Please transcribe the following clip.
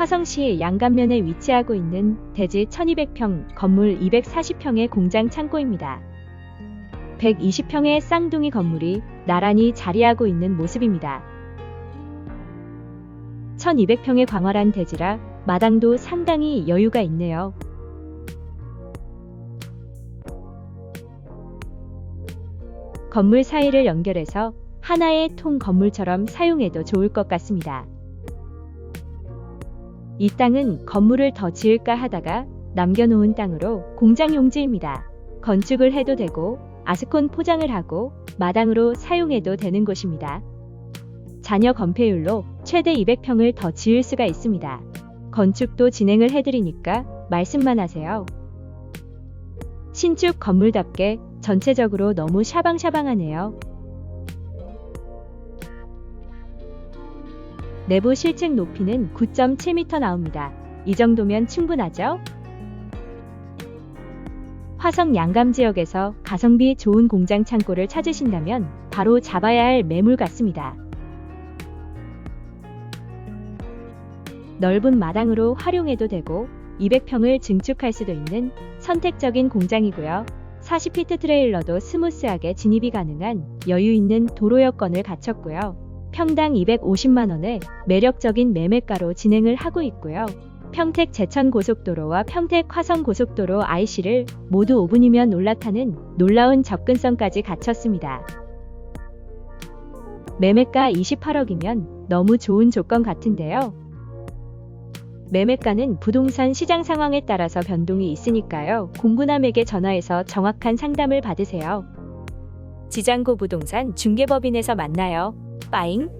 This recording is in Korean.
화성시 양감면에 위치하고 있는 대지 1200평, 건물 240평의 공장 창고입니다. 120평의 쌍둥이 건물이 나란히 자리하고 있는 모습입니다. 1200평의 광활한 대지라 마당도 상당히 여유가 있네요. 건물 사이를 연결해서 하나의 통 건물처럼 사용해도 좋을 것 같습니다. 이 땅은 건물을 더 지을까 하다가 남겨놓은 땅으로 공장 용지입니다. 건축을 해도 되고 아스콘 포장을 하고 마당으로 사용해도 되는 곳입니다. 잔여 건폐율로 최대 200평을 더 지을 수가 있습니다. 건축도 진행을 해드리니까 말씀만 하세요. 신축 건물답게 전체적으로 너무 샤방샤방하네요. 내부 실측 높이는 9.7m 나옵니다. 이 정도면 충분하죠? 화성 양감 지역에서 가성비 좋은 공장 창고를 찾으신다면 바로 잡아야 할 매물 같습니다. 넓은 마당으로 활용해도 되고 200평을 증축할 수도 있는 선택적인 공장이고요. 40피트 트레일러도 스무스하게 진입이 가능한 여유 있는 도로 여건을 갖췄고요. 평당 250만원에 매력적인 매매가로 진행을 하고 있고요. 평택 제천 고속도로와 평택 화성 고속도로 IC를 모두 5분이면 올라타는 놀라운 접근성까지 갖췄습니다. 매매가 28억이면 너무 좋은 조건 같은데요. 매매가는 부동산 시장 상황에 따라서 변동이 있으니까요. 공구남에게 전화해서 정확한 상담을 받으세요. 지장고 부동산 중개법인에서 만나요. 빠잉